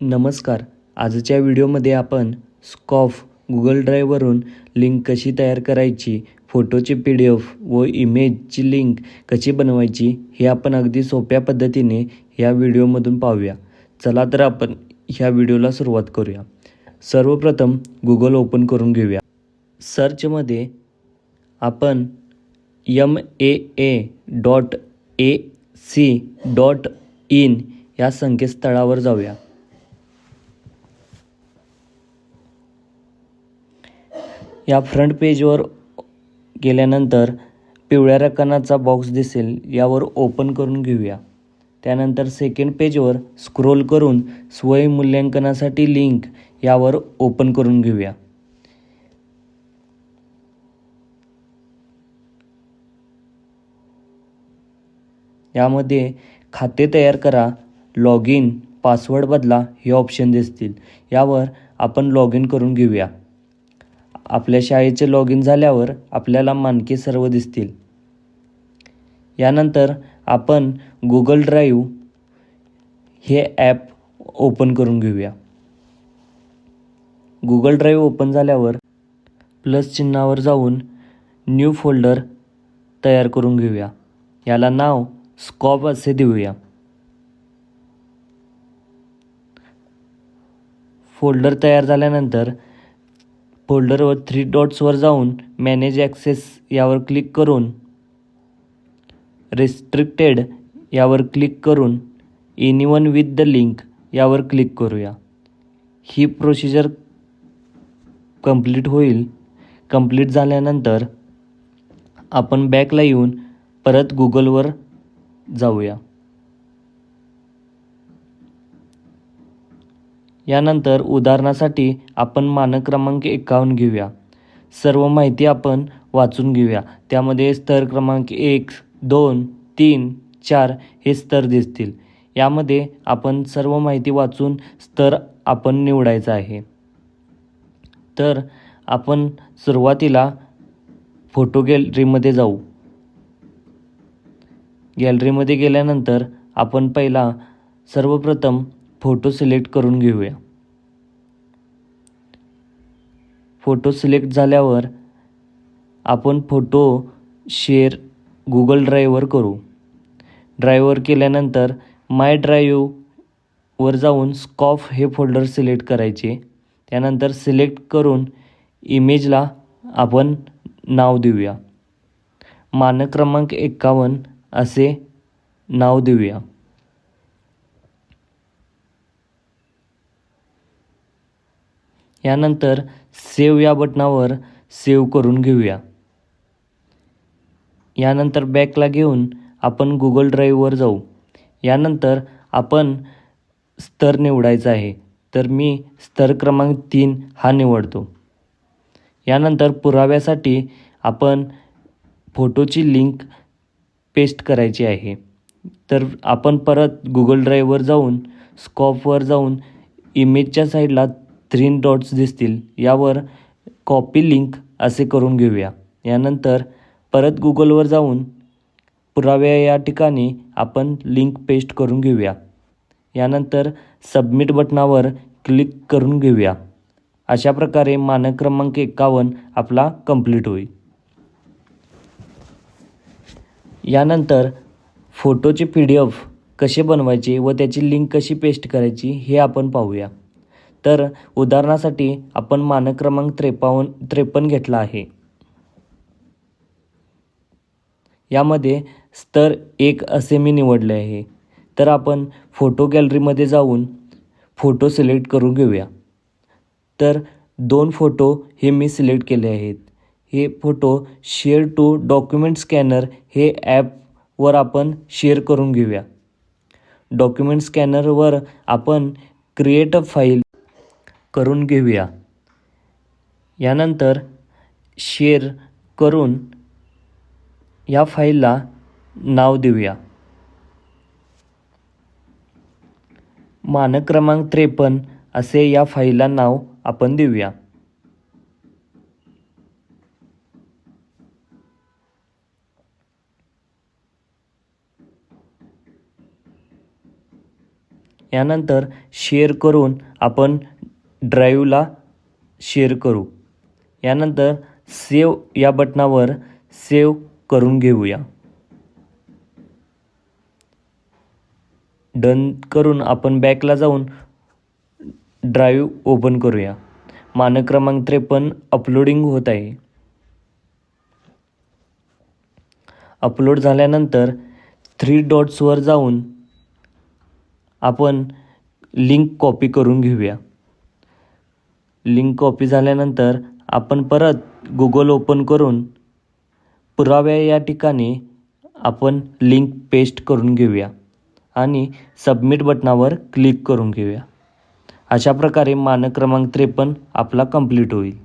नमस्कार. आजच्या व्हिडिओमध्ये आपण स्कॉफ गुगल ड्राईव्हवरून लिंक कशी तयार करायची फोटोची पी डी एफ व इमेजची लिंक कशी बनवायची हे आपण अगदी सोप्या पद्धतीने ह्या व्हिडिओमधून पाहूया. चला तर आपण ह्या व्हिडिओला सुरुवात करूया. सर्वप्रथम गुगल ओपन करून घेऊया. सर्चमध्ये आपण M A A dot A C dot in या संकेतस्थळावर जाऊया. या फ्रंट पेजवर गेल्यानंतर पिवळ्या रकानाचा बॉक्स दिसेल यावर ओपन करून घेऊया. त्यानंतर सेकंड पेजवर स्क्रोल करून स्वयंमूल्यांकनासाठी लिंक यावर ओपन करून घेऊया. यामध्ये खाते तयार करा लॉग इन पासवर्ड बदला हे ऑप्शन दिसतील. यावर आपण लॉग इन करून घेऊया. आपल्या शाळेचे लॉग इन झाल्यावर आपल्याला मानके सर्व दिसतील. यानंतर आपण गुगल ड्राईव्ह हे ॲप ओपन करून घेऊया. गुगल ड्राईव्ह ओपन झाल्यावर प्लस चिन्हावर जाऊन न्यू फोल्डर तयार करून घेऊया. याला नाव स्कॉप असे देऊया. फोल्डर तयार झाल्यानंतर फोल्डरवर थ्री डॉट्सवर जाऊन मॅनेज ॲक्सेस यावर क्लिक करून रिस्ट्रिक्टेड यावर क्लिक करून एनिवन विथ द लिंक यावर क्लिक करूया. ही प्रोसिजर कंप्लीट होईल. कंप्लीट झाल्यानंतर आपण बॅकला येऊन परत गुगलवर जाऊया. यानंतर उदाहरणासाठी आपण मानक क्रमांक एकावन्न घेऊया. सर्व माहिती आपण वाचून घेऊया. त्यामध्ये स्तर क्रमांक एक दोन तीन चार हे स्तर दिसतील. यामध्ये आपण सर्व माहिती वाचून स्तर आपण निवडायचा आहे. तर आपण सुरुवातीला फोटो गॅलरीमध्ये जाऊ. गॅलरीमध्ये गेल्यानंतर आपण पहिला सर्वप्रथम फोटो सिलेक्ट करून घेऊया. फोटो सिलेक्ट झाल्यावर आपण फोटो शेअर गुगल ड्राईव्हवर करू. ड्रायवर केल्यानंतर माय ड्राईव्हवर जाऊन स्कॉफ हे फोल्डर सिलेक्ट करायचे. त्यानंतर सिलेक्ट करून इमेजला आपण नाव देऊया. मानक क्रमांक एक्कावन्न असे नाव देऊया. यानंतर सेव या बटनावर सेव्ह करून घेऊया. यानंतर बॅकला घेऊन आपण गुगल ड्राईव्हवर जाऊ. यानंतर आपण स्तर निवडायचा आहे. तर मी स्तर क्रमांक तीन हा निवडतो. यानंतर पुराव्यासाठी आपण फोटोची लिंक पेस्ट करायची आहे. तर आपण परत गुगल ड्राईव्हवर जाऊन स्कॉपवर जाऊन इमेजच्या साईडला थ्री डॉट्स दिसतील. यावर कॉपी लिंक असे करून घेऊया. यानंतर परत गुगलवर जाऊन पुराव्या या ठिकाणी आपण लिंक पेस्ट करून घेऊया. यानंतर सबमिट बटनावर क्लिक करून घेऊया. अशा प्रकारे मानक क्रमांक एकावन्न आपला कंप्लीट होईल. यानंतर फोटोचे पी डी एफ कसे बनवायचे व त्याची लिंक कशी पेस्ट करायची हे आपण पाहूया. तर उदाहरणासाठी आपण मानक क्रमांक त्रेपावन्न त्रेपन्न घेतला आहे. यामध्ये स्तर एक असे मी निवडले आहे. तर आपण फोटो गॅलरीमध्ये जाऊन फोटो सिलेक्ट करून घेऊया. तर दोन फोटो हे मी सिलेक्ट केले आहेत. हे photo share to document scanner हे ॲपवर आपण शेअर करून घेऊया. डॉक्युमेंट स्कॅनरवर आपण क्रिएट अ फाईल करून घेऊया. यानंतर शेअर करून या फाईलला नाव देऊया. मानक क्रमांक त्रेपन्न असे या फाईलला नाव आपण देऊया. यानंतर शेअर करून आपण ड्राईव्हला शेअर करू. यानंतर सेव या बटनावर सेव करून घेऊया. डन करून आपण बॅकला जाऊन ड्राईव्ह ओपन करूया. मानक क्रमांक त्रेपन्न अपलोडिंग होत आहे. अपलोड झाल्यानंतर थ्री डॉट्सवर जाऊन आपण लिंक कॉपी करून घेऊया. लिंक कॉपी झाल्यानंतर आपण परत गुगल ओपन करून पुराव्या या ठिकाणी आपण लिंक पेस्ट करून घेऊया आणि सबमिट बटनावर क्लिक करून घेऊया. अशा प्रकारे मानक क्रमांक त्रेपन्न आपला कंप्लीट होईल.